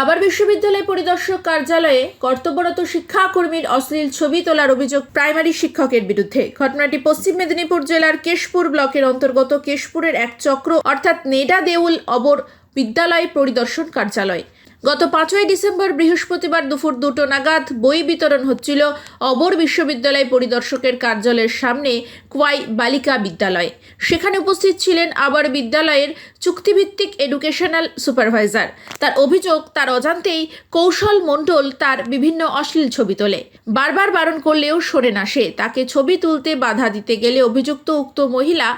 আবার বিশ্ববিদ্যালয় পরিদর্শক কার্যালয়ে কর্তব্যরত শিক্ষাকর্মীর অশ্লীল ছবি তোলার অভিযোগ প্রাইমারি শিক্ষকের বিরুদ্ধে। ঘটনাটি পশ্চিম মেদিনীপুর জেলার কেশপুর ব্লকের অন্তর্গত কেশপুরের এক চক্র, অর্থাৎ নেডা দেউল অবর বিদ্যালয় পরিদর্শন কার্যালয়। গত পাঁচই ডিসেম্বর বৃহস্পতিবার দুপুর দুটো নাগাদ বই বিতরণ হচ্ছিল অবর বিশ্ববিদ্যালয় পরিদর্শকের কার্যালয়ের সামনে কোয়াই বালিকা বিদ্যালয়। সেখানে উপস্থিত ছিলেন আবার বিদ্যালয়ের চুক্তিভিত্তিক এডুকেশনাল সুপারভাইজার। তার অভিযোগ, তার অজান্তেই কৌশল মণ্ডল তার বিভিন্ন অশ্লীল ছবি তোলে। বারবার বারণ করলেও সরে না সে। তাকে ছবি তুলতে বাধা দিতে গেলে অভিযুক্ত উক্ত মহিলা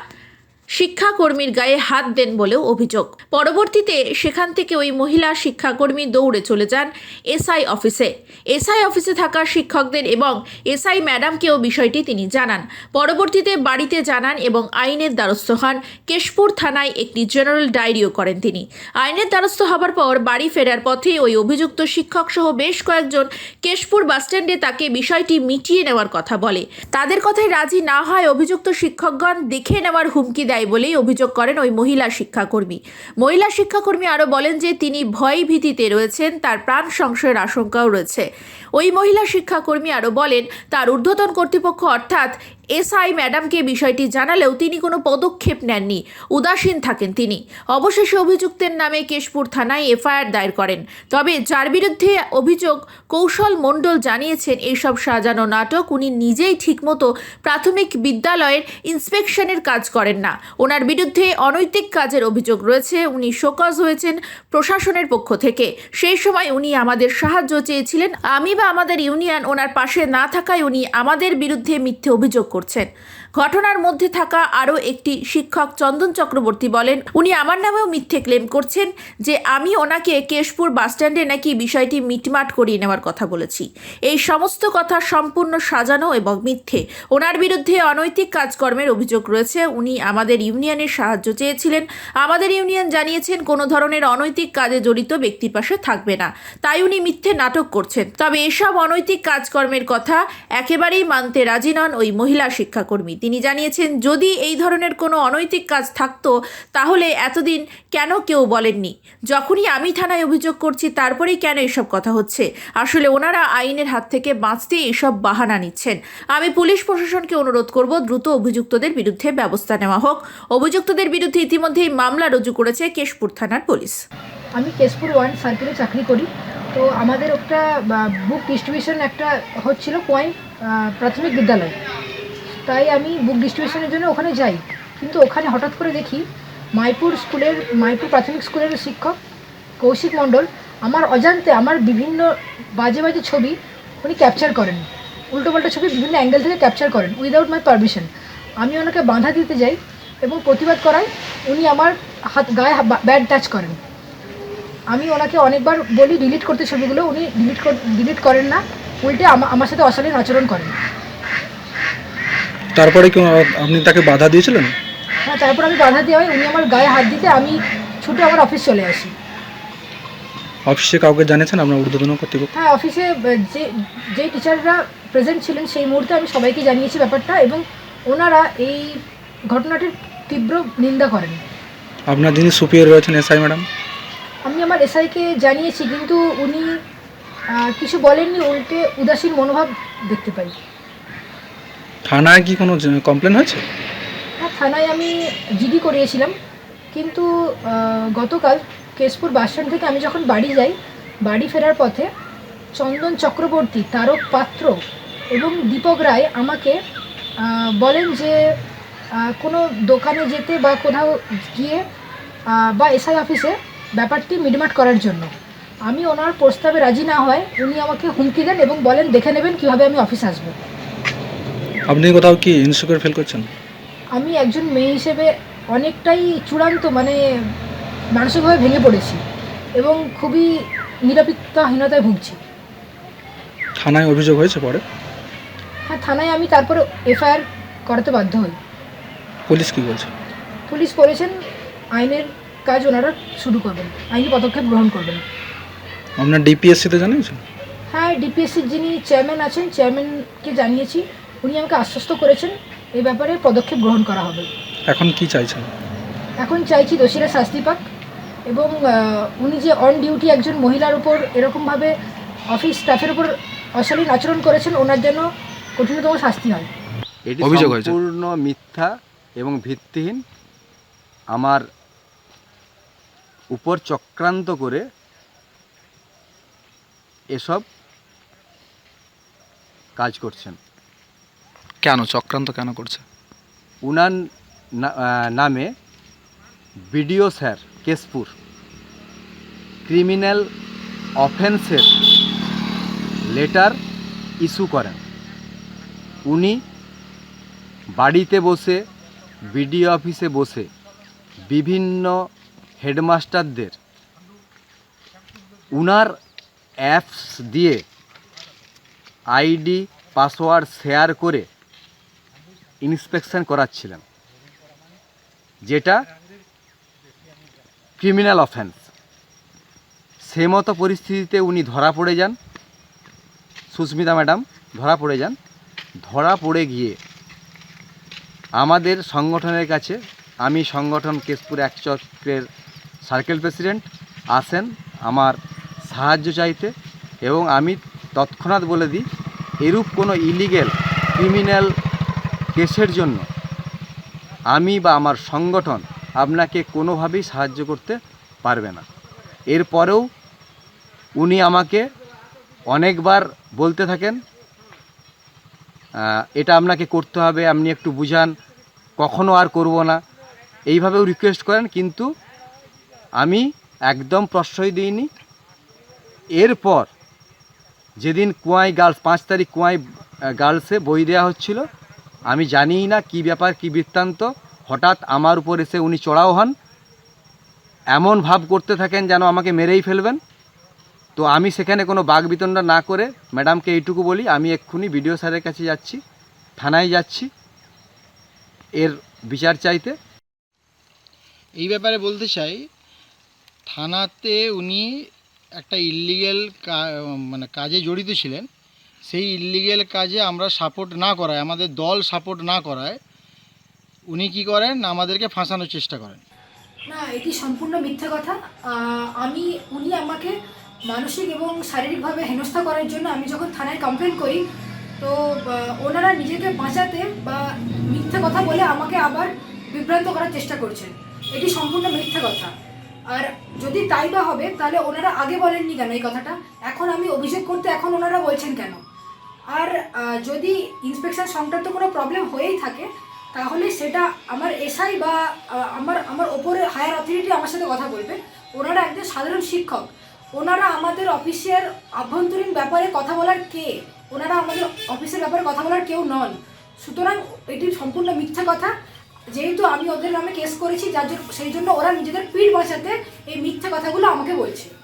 শিক্ষাকর্মীর গায়ে হাত দেন বলেও অভিযোগ। পরবর্তীতে সেখান থেকে ওই মহিলা শিক্ষাকর্মী দৌড়ে চলে যান এসআই অফিসে। এসআই অফিসে থাকা শিক্ষকদের এবং এসআই ম্যাডামকেও বিষয়টি তিনি জানান। পরবর্তীতে বাড়িতে জানান এবং আইনের দ্বারস্থ হন। কেশপুর থানায় একটি জেনারেল ডায়েরিও করেন তিনি। আইনের দ্বারস্থ হবার পর বাড়ি ফেরার পথে ওই অভিযুক্ত শিক্ষক সহ বেশ কয়েকজন কেশপুর বাসস্ট্যান্ডে তাকে বিষয়টি মিটিয়ে নেওয়ার কথা বলে। তাদের কথায় রাজি না হয় অভিযুক্ত শিক্ষকগণ দেখে নেওয়ার হুমকি দেয় বলেই অভিযোগ করেন ওই মহিলা শিক্ষাকর্মী। মহিলা শিক্ষাকর্মী আরও বলেন যে তিনি ভয় ভীতিতে রয়েছেন, তার প্রাণ সংশয়ের আশঙ্কাও রয়েছে। ওই মহিলা শিক্ষাকর্মী আরও বলেন, তার ঊর্ধ্বতন কর্তৃপক্ষ অর্থাৎ এসআই ম্যাডামকে বিষয়টি জানালেও তিনি কোনো পদক্ষেপ নেননি। উদাসীন থাকেন তিনি। অবশেষে অভিযুক্তের নামে কেশপুর থানায় এফআইআর দায়ের করেন। তবে যার বিরুদ্ধে অভিযোগ, কৌশল মণ্ডল জানিয়েছেন এইসব সাজানো নাটক উনি নিজেই ঠিকমতো প্রাথমিক বিদ্যালয়ের ইন্সপেকশনের কাজ করেন না। ওনার বিরুদ্ধে অনৈতিক কাজের অভিযোগ রয়েছে। উনি শোকজ হয়েছেন প্রশাসনের পক্ষ থেকে। সেই সময় উনি আমাদের সাহায্য চেয়েছিলেন। আমি বা আমাদের ইউনিয়ন ওনার পাশে না থাকায় উনি আমাদের বিরুদ্ধে মিথ্যে অভিযোগ করছেন। ঘটনার মধ্যে থাকা আরও একটি শিক্ষক চন্দন চক্রবর্তী বলেন, উনি আমার নামেও মিথ্যে ক্লেম করছেন যে আমি ওনাকে কেশপুর বাসস্ট্যান্ডে নাকি বিষয়টি মিটমাট করিয়ে নেওয়ার কথা বলেছি। এই সমস্ত কথা সম্পূর্ণ সাজানো এবং মিথ্যে। ওনার বিরুদ্ধে অনৈতিক কাজকর্মের অভিযোগ রয়েছে। উনি আমাদের ইউনিয়নের সাহায্য চেয়েছিলেন। আমাদের ইউনিয়ন জানিয়েছেন, কোনো ধরনের অনৈতিক কাজে জড়িত ব্যক্তির পাশে থাকবে না। তাই উনি মিথ্যে নাটক করছেন। তবে এসব অনৈতিক কাজকর্মের কথা একেবারেই মানতে রাজি নন ওই মহিলা শিক্ষাকর্মী। তিনি জানিয়েছেন, যদি এই ধরনের কোনো অনৈতিক কাজ থাকতো, তাহলে এতদিন কেন কেউ বলেননি? যখনই আমি থানায় অভিযোগ করছি, তারপরেই কেন এসব কথা হচ্ছে? আসলে ওনারা আইনের হাত থেকে বাঁচতে এসব বাহানা নিচ্ছেন। আমি পুলিশ প্রশাসনকে অনুরোধ করব, দ্রুত অভিযুক্তদের বিরুদ্ধে ব্যবস্থা নেওয়া হোক। অভিযুক্তদের বিরুদ্ধে ইতিমধ্যেই মামলা রুজু করেছে কেশপুর থানার পুলিশ। আমি কেশপুর ওয়ান সার্কেলে চাকরি করি। তো আমাদের একটা বুক ডিস্ট্রিবিউশন একটা হচ্ছিল পয়েন্ট প্রাথমিক বিদ্যালয়। তাই আমি বুক ডিস্ট্রিবিউশনের জন্য ওখানে যাই। কিন্তু ওখানে হঠাৎ করে দেখি মাইপুর স্কুলের, মাইপুর প্রাথমিক স্কুলের শিক্ষক কৌশিক মণ্ডল আমার অজান্তে আমার বিভিন্ন বাজে বাজে ছবি উনি ক্যাপচার করেন। উল্টো উল্টোপাল্টা ছবি বিভিন্ন অ্যাঙ্গেল থেকে ক্যাপচার করেন উইদাউট মাই পারমিশন আমি ওনাকে বাঁধা দিতে যাই এবং প্রতিবাদ করায় উনি আমার হাত, গায়ে ব্যাড টাচ করেন। আমি ওনাকে অনেকবার বলি ডিলিট করতে ছবিগুলো। উনি ডিলিট ডিলিট করেন না, উল্টে আমার সাথে অশালীন আচরণ করেন। তারপরে কি আপনি তাকে বাধা দিয়েছিলেন? হ্যাঁ তারপর আমি বাধা দেওয়া হয় উনি আমার গায়ে হাত দিতে আমি ছুটে আমার অফিস চলে আসি। অফিসে কাউকে জানিয়েছেন আপনার ঊর্ধ্বতন কর্তৃপক্ষ? হ্যাঁ অফিসে যে যে টিচাররা প্রেজেন্ট ছিলেন সেই মুহূর্তে আমি সবাইকে জানিয়েছি ব্যাপারটা এবং ওনারা এই ঘটনাটির তীব্র নিন্দা করেন। আপনার যিনি সুপিয়ার রয়েছেন এসআই ম্যাডাম আমি আমার এসআইকে জানিয়েছি কিন্তু উনি কিছু বলেননি উল্টে উদাসীন মনোভাব দেখতে পাই। থানায় কি কোনো কমপ্লেন হয়েছে? হ্যাঁ থানায় আমি জিডি করিয়েছিলাম। কিন্তু গতকাল কেশপুর বাসস্ট্যান্ড থেকে আমি যখন বাড়ি যাই, বাড়ি ফেরার পথে চন্দন চক্রবর্তী তারক পাত্র এবং দীপক রায় আমাকে বলেন যে কোনো দোকানে যেতে বা কোথাও গিয়ে বা এসআই অফিসে ব্যাপারটি মিটমাট করার জন্য। আমি ওনার প্রস্তাবে রাজি না হয়, উনি আমাকে হুমকি দেন এবং বলেন, দেখে নেবেন কীভাবে আমি অফিস আসব। আপনি কোথাও কি ইনসিকিউর ফিল করছেন? আমি একজন মেয়ে হিসেবে অনেকটাই চূড়ান্ত মানে মানসিকভাবে ভেঙে পড়েছি এবং খুবই নিরাপত্তাহীনতায় ভুগছি। থানায় অভিযোগ হয়েছে পরে? হ্যাঁ থানায় আমি তারপরে এফআইআর করাতে বাধ্য হই। পুলিশ কি বলছে? পুলিশ করেছেন আইনের কাজ ওনারা শুরু করবেন আইনি পদক্ষেপ গ্রহণ করবেন। আপনার ডিপিএসসিতে জানিয়েছেন? হ্যাঁ ডিপিএসসির যিনি চেয়ারম্যান আছেন চেয়ারম্যানকে জানিয়েছি। উনি আমাকে আশ্বস্ত করেছেন এই ব্যাপারে পদক্ষেপ গ্রহণ করা হবে। এখন কি চাইছেন? এখন চাইছি দোষীরা শাস্তি পাক এবং আহ, উনি যে অন ডিউটি একজন মহিলার উপর এরকমভাবে অফিস স্টাফের উপর অশালীন আচরণ করেছেন ওনার জন্য কঠিনতম শাস্তি হয়। এটি। সম্পূর্ণ মিথ্যা এবং ভিত্তিহীন। আমার উপর চক্রান্ত করে এসব কাজ করছেন। কেন, চক্রান্ত কেন করছে? উনার নামে বিডিও স্যার কেশপুর ক্রিমিনাল অফেন্সের লেটার ইস্যু করেন। উনি বাড়িতে বসে, বিডিও অফিসে বসে বিভিন্ন হেডমাস্টারদের উনার অ্যাপস দিয়ে আইডি, পাসওয়ার্ড শেয়ার করে ইন্সপেকশন করাচ্ছিলেন, যেটা ক্রিমিনাল অফেন্স। সে মতো পরিস্থিতিতে উনি ধরা পড়ে যান, সুস্মিতা ম্যাডাম ধরা পড়ে যান। ধরা পড়ে গিয়ে আমাদের সংগঠনের কাছে, আমি সংগঠন কেশপুর এক চক্রের সার্কেল প্রেসিডেন্ট, আসেন আমার সাহায্য চাইতে এবং আমি তৎক্ষণাৎ বলে দিই, এরূপ কোনো ইলিগেল ক্রিমিনাল কেসের জন্য আমি বা আমার সংগঠন আপনাকে কোনোভাবেই সাহায্য করতে পারবে না। এরপরেও উনি আমাকে অনেকবার বলতে থাকেন এটা আপনাকে করতে হবে, আপনি একটু বুঝান, কখনো আর করব না। এইভাবেও রিকোয়েস্ট করেন, কিন্তু আমি একদম প্রশ্রয় দিইনি। এরপর যেদিন কুয়াই গার্লস, পাঁচ তারিখ কুয়াই গার্লসে বই দেওয়া হচ্ছিল আমি জানিই না কি ব্যাপার, কি বৃত্তান্ত। হঠাৎ আমার উপর এসে উনি চড়াও হন। এমন ভাব করতে থাকেন যেন আমাকে মেরেই ফেলবেন। তো আমি সেখানে কোনো বাঘ বিতণ্ডা না করে, ম্যাডামকে এইটুকু বলি, আমি এক্ষুনি বিডিও স্যারের কাছে যাচ্ছি, থানায় যাচ্ছি, এর বিচার চাইতে। এই ব্যাপারে বলতে চাই, থানাতে উনি একটা ইল্লিগেল মানে কাজে জড়িত ছিলেন। সেই ইল্লিগেল কাজে আমরা সাপোর্ট না করায়, আমাদের দল সাপোর্ট না করায়, উনি কি করেন? আমাদেরকে ফাঁসানোর চেষ্টা করেন। না এটি সম্পূর্ণ মিথ্যা কথা? আমি, উনি আমাকে মানসিক এবং শারীরিকভাবে হেনস্থা করার জন্য আমি যখন থানায় কমপ্লেন করি, তো ওনারা নিজেকে বাঁচাতে বা মিথ্যা কথা বলে আমাকে আবার বিভ্রান্ত করার চেষ্টা করছেন। এটি সম্পূর্ণ মিথ্যা কথা? আর যদি তাই বা হবে, তাহলে ওনারা আগে বলেননি কেন এই কথাটা? এখন আমি অভিযোগ করতে এখন ওনারা বলছেন কেন? আর যদি ইন্সপেকশন সংক্রান্ত কোনো প্রবলেম হয়েই থাকে, তাহলে সেটা আমার এসআই বা আমার আমার ওপরে হায়ার অথরিটি আমার সাথে কথা বলবে। ওনারা একজন সাধারণ শিক্ষক। ওনারা আমাদের অফিসের আভ্যন্তরীণ ব্যাপারে কথা বলার কে? ওনারা আমাদের অফিসের ব্যাপারে কথা বলার কেউ নন। সুতরাং এটি সম্পূর্ণ মিথ্যা কথা। যেহেতু আমি ওদের নামে কেস করেছি, যার জন্য, সেই জন্য ওরা নিজেদের পিঠ বাঁচাতে এই মিথ্যা কথাগুলো আমাকে বলছে।